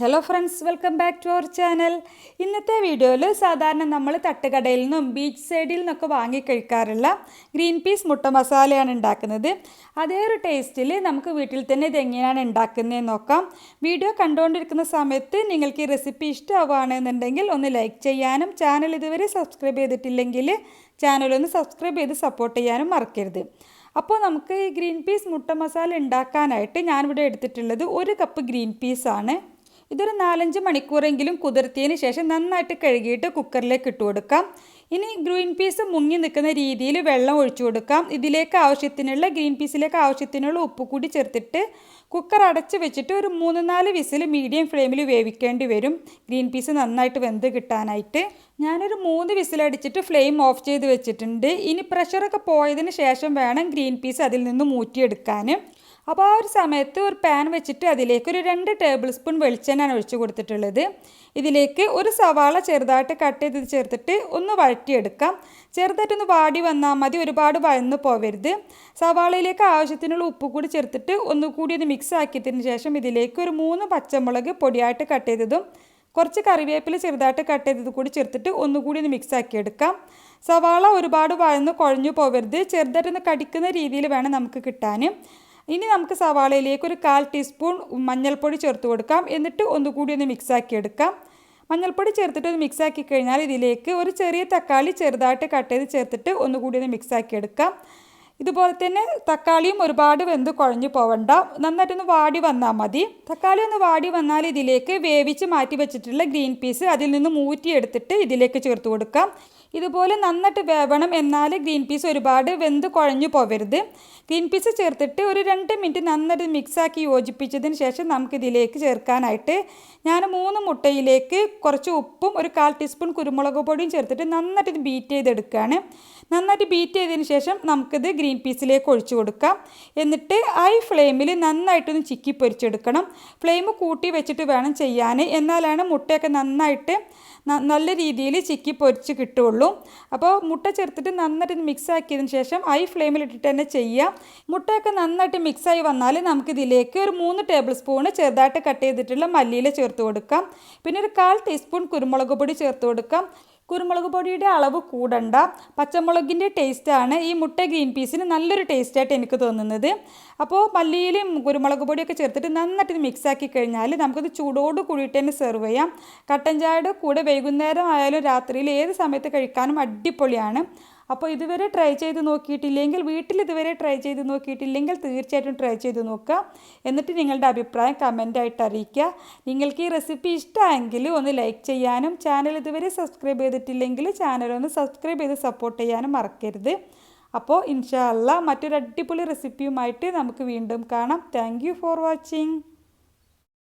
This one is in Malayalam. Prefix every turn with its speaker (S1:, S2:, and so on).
S1: Hello friends welcome back to our channel ഇന്നത്തെ വീഡിയോയിൽ സാധാരണ നമ്മൾ തട്ടുകടയിൽ നിന്നും ബീച്ച് സൈഡിൽ നിന്നൊക്കെ വാങ്ങി കഴിക്കാറുള്ള ഗ്രീൻ പീസ് മുട്ട മസാലയാണ് ഉണ്ടാക്കുന്നത്. അതേ ഒരു ടേസ്റ്റിൽ നമുക്ക് വീട്ടിൽ തന്നെ ഇത് എങ്ങനെയാണ് ഉണ്ടാക്കുന്നതെന്ന് നോക്കാം. വീഡിയോ കണ്ടുകൊണ്ടിരിക്കുന്ന സമയത്ത് നിങ്ങൾക്ക് ഈ റെസിപ്പി ഇഷ്ടമാവുകയാണെന്നുണ്ടെങ്കിൽ ഒന്ന് ലൈക്ക് ചെയ്യാനും ചാനൽ ഇതുവരെ സബ്സ്ക്രൈബ് ചെയ്തിട്ടില്ലെങ്കിൽ ചാനൽ ഒന്ന് സബ്സ്ക്രൈബ് ചെയ്ത് സപ്പോർട്ട് ചെയ്യാനും മറക്കരുത്. അപ്പോൾ നമുക്ക് ഈ ഗ്രീൻ പീസ് മുട്ട മസാല ഉണ്ടാക്കാനായിട്ട് ഞാനിവിടെ എടുത്തിട്ടുള്ളത് ഒരു കപ്പ് ഗ്രീൻ പീസാണ് ഇതൊരു നാലഞ്ച് മണിക്കൂറെങ്കിലും കുതിർത്തിയതിന് ശേഷം നന്നായിട്ട് കഴുകിയിട്ട് കുക്കറിലേക്ക് ഇട്ട് കൊടുക്കാം. ഇനി ഗ്രീൻ പീസ് മുങ്ങി നിൽക്കുന്ന രീതിയിൽ വെള്ളം ഒഴിച്ചു കൊടുക്കാം. ഇതിലേക്ക് ആവശ്യത്തിനുള്ള ഗ്രീൻ പീസിലേക്ക് ആവശ്യത്തിനുള്ള ഉപ്പ് കൂടി ചേർത്തിട്ട് കുക്കർ അടച്ച് വെച്ചിട്ട് ഒരു മൂന്ന് നാല് വിസിൽ മീഡിയം ഫ്ലെയിമിൽ വേവിക്കേണ്ടി വരും. ഗ്രീൻ പീസ് നന്നായിട്ട് വെന്ത് കിട്ടാനായിട്ട്. ഞാനൊരു മൂന്ന് വിസിലടിച്ചിട്ട് ഫ്ലെയിം ഓഫ് ചെയ്ത് വെച്ചിട്ടുണ്ട്. ഇനി പ്രഷറൊക്കെ പോയതിന് ശേഷം വേണം ഗ്രീൻ പീസ് അതിൽ നിന്ന് മൂറ്റിയെടുക്കാൻ അപ്പോൾ ആ ഒരു സമയത്ത് ഒരു പാൻ വെച്ചിട്ട് അതിലേക്ക് ഒരു രണ്ട് ടേബിൾ സ്പൂൺ വെളിച്ചെണ്ണ ഒഴിച്ചു കൊടുത്തിട്ടുള്ളത്. ഇതിലേക്ക് ഒരു സവാള ചെറുതായിട്ട് കട്ട് ചെയ്ത് ചേർത്തിട്ട് ഒന്ന് വഴറ്റിയെടുക്കാം. ചെറുതായിട്ടൊന്ന് വാടി വന്നാൽ മതി ഒരുപാട് വഴന്ന് പോവരുത്. സവാളയിലേക്ക് ആവശ്യത്തിനുള്ള ഉപ്പ് കൂടി ചേർത്തിട്ട് ഒന്നുകൂടി ഒന്ന് മിക്സ് ആക്കിയതിന് ശേഷം ഇതിലേക്ക് ഒരു മൂന്ന് പച്ചമുളക് പൊടിയായിട്ട് കട്ട് ചെയ്തതും കുറച്ച് കറിവേപ്പില ചെറുതായിട്ട് കട്ട് ചെയ്തത് കൂടി ചേർത്തിട്ട് ഒന്നുകൂടി ഒന്ന് മിക്സ് ആക്കി എടുക്കാം സവാള ഒരുപാട് വഴന്ന് കുഴഞ്ഞു പോവരുത്. ചെറുതായിട്ടൊന്ന് കടിക്കുന്ന രീതിയിൽ വേണം നമുക്ക് കിട്ടാൻ. ഇനി നമുക്ക് സവാളയിലേക്ക് ഒരു കാൽ ടീസ്പൂൺ മഞ്ഞൾപ്പൊടി ചേർത്ത് കൊടുക്കാം. എന്നിട്ട് ഒന്നുകൂടി ഒന്ന് മിക്സാക്കി എടുക്കാം. മഞ്ഞൾപ്പൊടി ചേർത്തിട്ട് ഒന്ന് മിക്സാക്കി കഴിഞ്ഞാൽ ഇതിലേക്ക് ഒരു ചെറിയ തക്കാളി ചെറുതായിട്ട് കട്ട് ചെയ്ത് ചേർത്തിട്ട് ഒന്നുകൂടി ഒന്ന് മിക്സാക്കി എടുക്കാം. ഇതുപോലെ തന്നെ തക്കാളിയും ഒരുപാട് വെന്ത് കുഴഞ്ഞു പോവണ്ട. നന്നായിട്ടൊന്ന് വാടി വന്നാൽ മതി. തക്കാളി ഒന്ന് വാടി വന്നാൽ ഇതിലേക്ക് വേവിച്ച് മാറ്റി വെച്ചിട്ടുള്ള ഗ്രീൻ പീസ് അതിൽ നിന്ന് മൂറ്റിയെടുത്തിട്ട് ഇതിലേക്ക് ചേർത്ത് കൊടുക്കാം. ഇതുപോലെ നന്നായിട്ട് വേവണം എന്നാൽ ഗ്രീൻ പീസ് ഒരുപാട് വെന്ത് കുഴഞ്ഞു പോവരുത്. ഗ്രീൻ പീസ് ചേർത്തിട്ട് ഒരു രണ്ട് മിനിറ്റ് നന്നായിട്ട് മിക്സാക്കി യോജിപ്പിച്ചതിന് ശേഷം നമുക്കിതിലേക്ക് ചേർക്കാനായിട്ട് ഞാൻ മൂന്ന് മുട്ടയിലേക്ക് കുറച്ച് ഉപ്പും ഒരു കാൽ ടീസ്പൂൺ കുരുമുളക് പൊടിയും ചേർത്തിട്ട് നന്നായിട്ട് ബീറ്റ് ചെയ്തെടുക്കുകയാണ്. നന്നായിട്ട് ബീറ്റ് ചെയ്തതിന് ശേഷം നമുക്കിത് ഗ്രീൻ പീസിലേക്ക് ഒഴിച്ചു കൊടുക്കാം. എന്നിട്ട് ഹൈ ഫ്ലെയിമിൽ നന്നായിട്ടൊന്ന് ചിക്കി പൊരിച്ചെടുക്കണം. ഫ്ലെയിം കൂട്ടി വെച്ചിട്ട് വേണം ചെയ്യാൻ എന്നാലാണ് മുട്ടയൊക്കെ നന്നായിട്ട് നല്ല രീതിയിൽ ചിക്കി പൊരിച്ച് കിട്ടുള്ളൂ അപ്പോൾ മുട്ട ചേർത്തിട്ട് നന്നായിട്ട് മിക്സ് ആക്കിയതിന് ശേഷം ഹൈ ഫ്ലെയിമിൽ ഇട്ടിട്ട് തന്നെ ചെയ്യാം മുട്ടയൊക്കെ നന്നായിട്ട് മിക്സായി വന്നാൽ നമുക്കിതിലേക്ക് ഒരു മൂന്ന് ടേബിൾ സ്പൂണ് ചെറുതായിട്ട് കട്ട് ചെയ്തിട്ടുള്ള മല്ലിയില ചേർത്ത് കൊടുക്കാം. പിന്നെ ഒരു കാൽ ടീസ്പൂൺ കുരുമുളക് പൊടി ചേർത്ത് കൊടുക്കാം. കുരുമുളക് പൊടിയുടെ അളവ് കൂടണ്ട. പച്ചമുളകിന്റെ ടേസ്റ്റാണ് ഈ മുട്ട ഗ്രീൻ പീസിന് നല്ലൊരു ടേസ്റ്റായിട്ട് എനിക്ക് തോന്നുന്നത്. അപ്പോൾ മല്ലിയിലും കുരുമുളക് പൊടിയൊക്കെ ചേർത്തിട്ട് നന്നായിട്ട് മിക്സ് ആക്കി കഴിഞ്ഞാൽ നമുക്കത് ചൂടോട് കൂടിയിട്ട് തന്നെ സെർവ് ചെയ്യാം. കട്ടൻ ചായയുടെ കൂടെ വൈകുന്നേരം ആയാലും രാത്രിയിൽ ഏത് സമയത്ത് കഴിക്കാനും അടിപൊളിയാണ്. അപ്പോൾ ഇതുവരെ ട്രൈ ചെയ്ത് നോക്കിയിട്ടില്ലെങ്കിൽ വീട്ടിൽ ഇതുവരെ ട്രൈ ചെയ്ത് നോക്കിയിട്ടില്ലെങ്കിൽ തീർച്ചയായിട്ടും ട്രൈ ചെയ്ത് നോക്കുക. എന്നിട്ട് നിങ്ങളുടെ അഭിപ്രായം കമന്റായിട്ട് അറിയിക്കുക. നിങ്ങൾക്ക് ഈ റെസിപ്പി ഇഷ്ടമായെങ്കിൽ ഒന്ന് ലൈക്ക് ചെയ്യാനും ചാനൽ ഇതുവരെ സബ്സ്ക്രൈബ് ചെയ്തിട്ടില്ലെങ്കിൽ ചാനൽ ഒന്ന് സബ്സ്ക്രൈബ് ചെയ്ത് സപ്പോർട്ട് ചെയ്യാനും മറക്കരുത്. അപ്പോൾ ഇൻഷാല്ല മറ്റൊരു അടിപൊളി റെസിപ്പിയുമായിട്ട് നമുക്ക് വീണ്ടും കാണാം. Thank for watching